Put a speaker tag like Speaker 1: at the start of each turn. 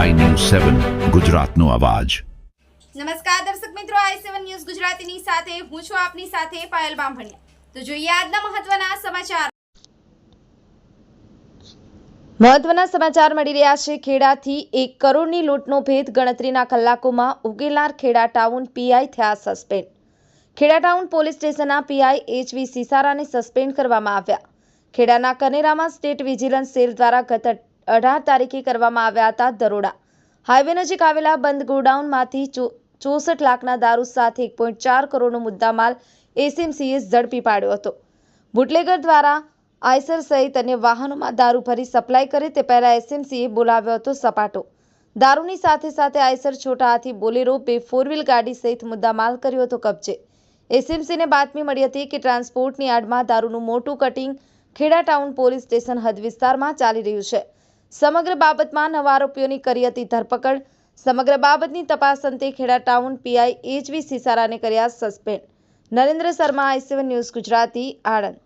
Speaker 1: સેવન ગુજરાતનો અવાજ.
Speaker 2: નમસ્કાર દર્શક મિત્રો આઈ સેવન ન્યૂઝ ગુજરાતીની સાથે હું છું આપની સાથે પાયલ બામભણિયા. તો જોઈએ આજના મહત્વના સમાચાર. મહત્વના સમાચાર મળી રહ્યા છે. ખેડાથી એક કરોડની લૂંટનો ભેદ ગણતરીના કલાકોમાં ઉગેલાર ખેડા ટાઉન પીઆઈ થયા સસ્પેન્ડ. ખેડા ટાઉન પોલીસ સ્ટેશનના પીઆઈ એચવી સિસારાને સસ્પેન્ડ કરવામાં આવ્યા. ખેડાના કનેરામાં સ્ટેટ વિજિલન્સ સેલ દ્વારા ગત અઢાર તારીખે કરવામાં આવ્યા હતા દરોડા. હાઈવે નજીક આવેલા બંધ ગોડાઉનમાંથી ચોસઠ લાખના દારૂ સાથે એક પોઈન્ટ ચાર કરોડનો મુદ્દામાલ એસએમસીએ ઝડપી પાડ્યો હતો. બુટલેગર દ્વારા આઈસર સહિત અન્ય વાહનોમાં દારૂ ભરી સપ્લાય કરે તે પહેલા એસએમસીએ બોલાવ્યો હતો સપાટો. દારૂની સાથે સાથે આઈસર છોટા હાથી બોલેરો બે ફોર ગાડી સહિત મુદ્દામાલ કર્યો હતો કબજે. એસએમસીને બાતમી મળી હતી કે ટ્રાન્સપોર્ટની આડમાં દારૂનું મોટું cutting Kheda town police station હદ વિસ્તારમાં ચાલી રહ્યું છે. સમગ્ર બાબતમાં નવા આરોપીઓની કરી હતી ધરપકડ. સમગ્ર બાબતની તપાસ અંતે ખેડા ટાઉન પીઆઈ એચવી સિસારાને કર્યા suspend. Narendra Sharma, I News Gujarati, Anand.